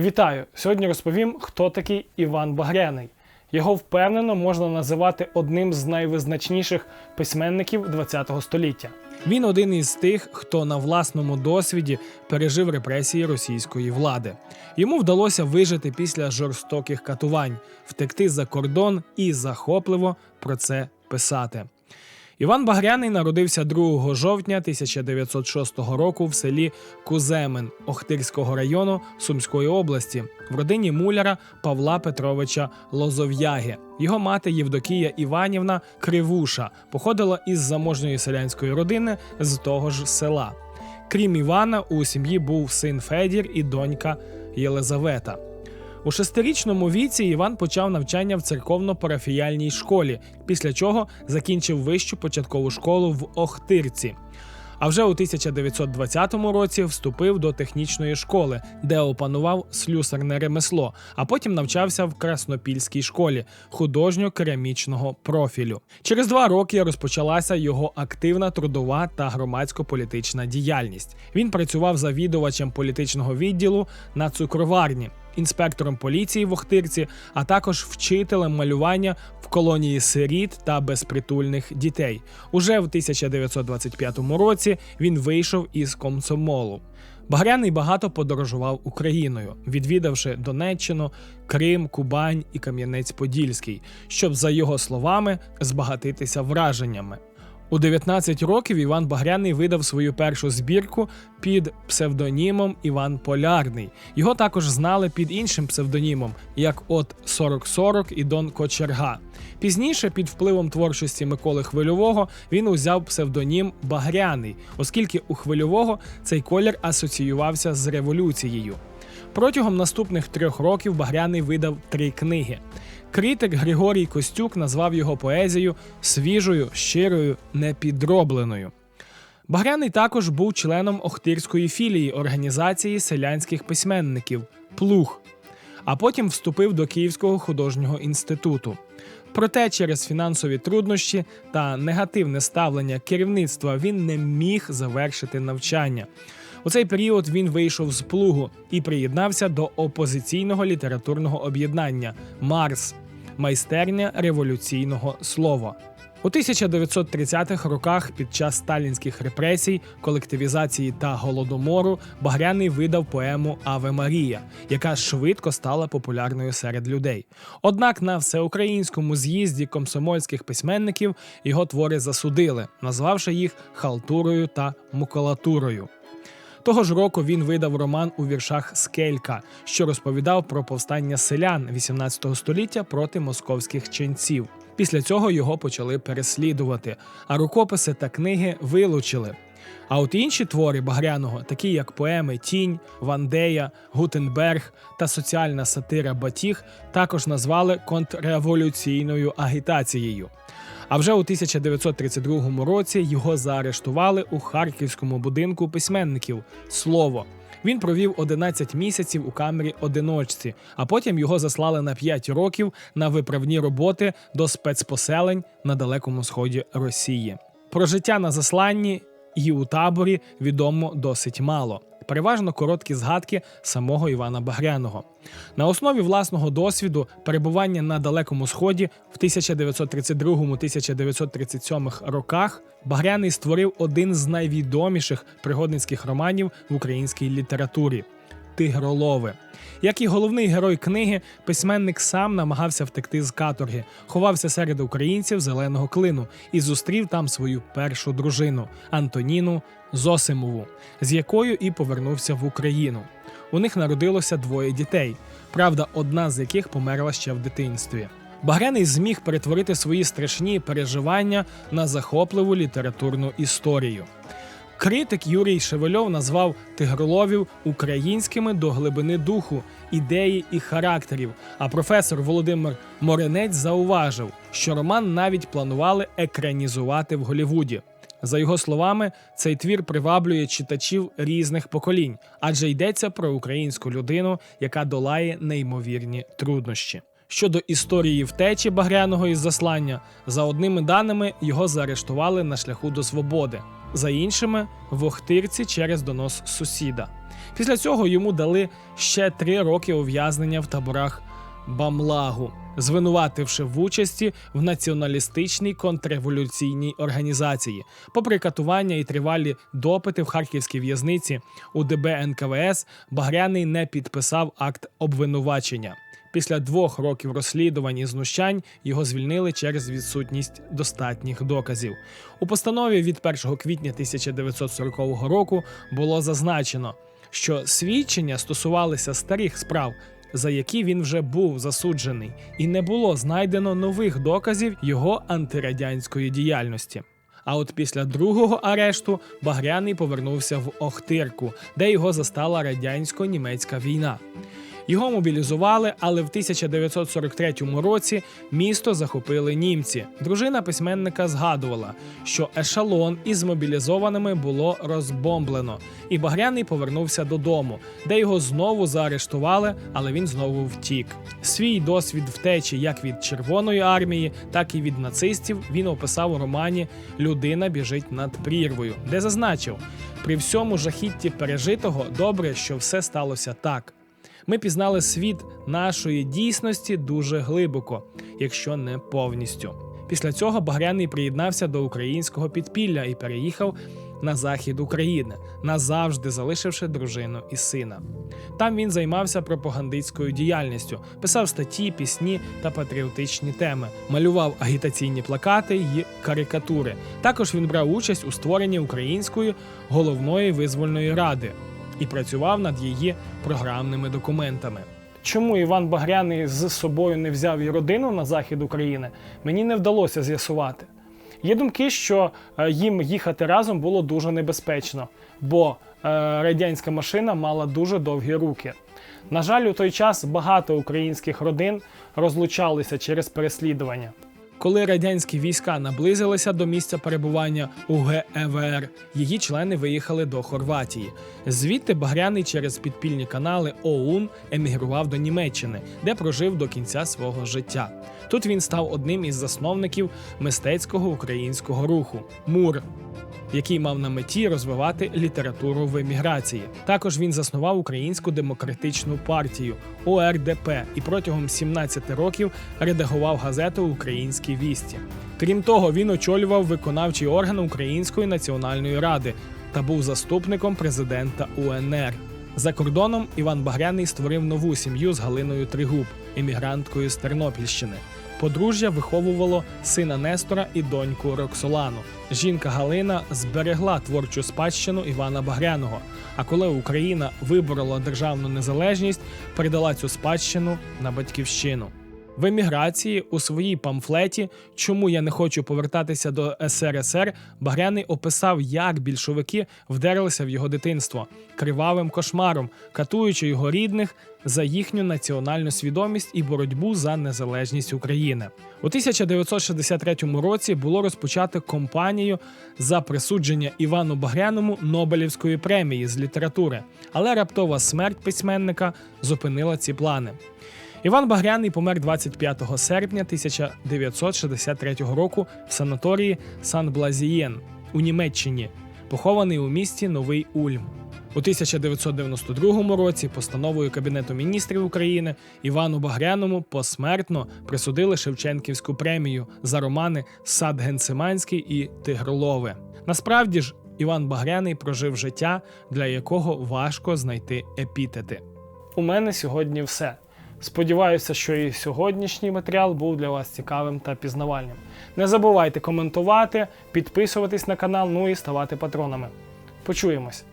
Вітаю! Сьогодні розповім, хто такий Іван Багряний. Його впевнено можна називати одним з найвизначніших письменників ХХ століття. Він один із тих, хто на власному досвіді пережив репресії російської влади. Йому вдалося вижити після жорстоких катувань, втекти за кордон і захопливо про це писати. Іван Багряний народився 2 жовтня 1906 року в селі Куземен Охтирського району Сумської області в родині муляра Павла Петровича Лозов'яги. Його мати Євдокія Іванівна Кривуша походила із заможньої селянської родини з того ж села. Крім Івана, у сім'ї був син Федір і донька Єлизавета. У шестирічному віці Іван почав навчання в церковно-парафіяльній школі, після чого закінчив вищу початкову школу в Охтирці. А вже у 1920 році вступив до технічної школи, де опанував слюсарне ремесло, а потім навчався в Краснопільській школі художньо-керамічного профілю. Через два роки розпочалася його активна трудова та громадсько-політична діяльність. Він працював завідувачем політичного відділу на цукроварні інспектором поліції в Охтирці, а також вчителем малювання в колонії сиріт та безпритульних дітей. Уже в 1925 році він вийшов із комсомолу. Багряний багато подорожував Україною, відвідавши Донеччину, Крим, Кубань і Кам'янець-Подільський, щоб, за його словами, збагатитися враженнями. У 19 років Іван Багряний видав свою першу збірку під псевдонімом Іван Полярний. Його також знали під іншим псевдонімом, як от 4040 і Дон Кочерга. Пізніше, під впливом творчості Миколи Хвильового, він узяв псевдонім Багряний, оскільки у хвильового цей колір асоціювався з революцією. Протягом наступних трьох років Багряний видав три книги. Критик Григорій Костюк назвав його поезію свіжою, щирою, непідробленою. Багряний також був членом Охтирської філії організації селянських письменників Плуг, а потім вступив до Київського художнього інституту. Проте через фінансові труднощі та негативне ставлення керівництва він не міг завершити навчання. У цей період він вийшов з плугу і приєднався до опозиційного літературного об'єднання Марс майстерня революційного слова. У 1930-х роках під час сталінських репресій, колективізації та голодомору Багряний видав поему Аве Марія, яка швидко стала популярною серед людей. Однак на всеукраїнському з'їзді комсомольських письменників його твори засудили, назвавши їх халтурою та мукулатурою. Того ж року він видав роман у віршах Скелька, що розповідав про повстання селян 18 століття проти московських ченців. Після цього його почали переслідувати, а рукописи та книги вилучили. А от інші твори Багряного, такі як поеми Тінь, Вандея, Гутенберг та соціальна сатира Батіг, також назвали контрреволюційною агітацією. А вже у 1932 році його заарештували у харківському будинку письменників Слово. Він провів 11 місяців у камері одиночці, а потім його заслали на 5 років на виправні роботи до спецпоселень на далекому сході Росії. Про життя на засланні і у таборі відомо досить мало. Переважно короткі згадки самого Івана Багряного. На основі власного досвіду перебування на далекому сході в 1932-1937 роках Багряний створив один з найвідоміших пригодницьких романів в українській літературі Тигролови. Як і головний герой книги, письменник сам намагався втекти з каторги, ховався серед українців зеленого клину і зустрів там свою першу дружину Антоніну Зосимову, з якою і повернувся в Україну. У них народилося двоє дітей. Правда, одна з яких померла ще в дитинстві. Багряний зміг перетворити свої страшні переживання на захопливу літературну історію. Критик Юрій Шевельов назвав тигроловів українськими до глибини духу, ідеї і характерів. А професор Володимир Моренець зауважив, що роман навіть планували екранізувати в Голівуді. За його словами, цей твір приваблює читачів різних поколінь, адже йдеться про українську людину, яка долає неймовірні труднощі. Щодо історії втечі Багряного із заслання, за одними даними його заарештували на шляху до свободи, за іншими в Охтирці через донос сусіда. Після цього йому дали ще три роки ув'язнення в таборах Бамлагу, звинувативши в участі в націоналістичній контрреволюційній організації. Попри катування і тривалі допити в харківській в'язниці у ДБ НКВС, Багряний не підписав акт обвинувачення. Після двох років розслідувань і знущань його звільнили через відсутність достатніх доказів. У постанові від 1 квітня 1940 року було зазначено, що свідчення стосувалися старих справ, за які він вже був засуджений, і не було знайдено нових доказів його антирадянської діяльності. А от після другого арешту Багряний повернувся в Охтирку, де його застала радянсько-німецька війна. Його мобілізували, але в 1943 році місто захопили німці. Дружина письменника згадувала, що ешелон із мобілізованими було розбомблено, і Багряний повернувся додому, де його знову заарештували, але він знову втік. Свій досвід втечі як від Червоної армії, так і від нацистів він описав у романі Людина біжить над прірвою, де зазначив: при всьому жахітті пережитого добре, що все сталося так. Ми пізнали світ нашої дійсності дуже глибоко, якщо не повністю. Після цього Багряний приєднався до українського підпілля і переїхав на захід України, назавжди залишивши дружину і сина. Там він займався пропагандистською діяльністю, писав статті, пісні та патріотичні теми, малював агітаційні плакати й карикатури. Також він брав участь у створенні української головної визвольної ради і працював над її програмними документами. Чому Іван Багряний з собою не взяв і родину на захід України, мені не вдалося з'ясувати. Є думки, що е, їм їхати разом було дуже небезпечно, бо е, радянська машина мала дуже довгі руки. На жаль, у той час багато українських родин розлучалися через переслідування. Коли радянські війська наблизилися до місця перебування УГЕВР, її члени виїхали до Хорватії. Звідти Багряний через підпільні канали ОУН емігрував до Німеччини, де прожив до кінця свого життя. Тут він став одним із засновників мистецького українського руху МУР. Який мав на меті розвивати літературу в еміграції. Також він заснував Українську демократичну партію ОРДП і протягом 17 років редагував газету Українські вісті. Крім того, він очолював виконавчий орган Української національної ради та був заступником президента УНР. За кордоном Іван Багряний створив нову сім'ю з Галиною Тригуб, емігранткою з Тернопільщини. Подружжя виховувало сина Нестора і доньку Роксолану. Жінка Галина зберегла творчу спадщину Івана Багряного. А коли Україна виборола державну незалежність, передала цю спадщину на батьківщину. В еміграції у своїй памфлеті Чому я не хочу повертатися до СРСР Багряний описав, як більшовики вдерлися в його дитинство кривавим кошмаром, катуючи його рідних за їхню національну свідомість і боротьбу за незалежність України. У 1963 році було розпочато кампанію за присудження Івану Багряному Нобелівської премії з літератури, але раптова смерть письменника зупинила ці плани. Іван Багряний помер 25 серпня 1963 року в санаторії Сан-Блазієн у Німеччині, похований у місті Новий Ульм. У 1992 році постановою Кабінету міністрів України Івану Багряному посмертно присудили Шевченківську премію за романи Сад Генсиманський і Тигролове. Насправді ж, Іван Багряний прожив життя, для якого важко знайти епітети. У мене сьогодні все. Сподіваюся, що і сьогоднішній матеріал був для вас цікавим та пізнавальним. Не забувайте коментувати, підписуватись на канал, ну і ставати патронами. Почуємось!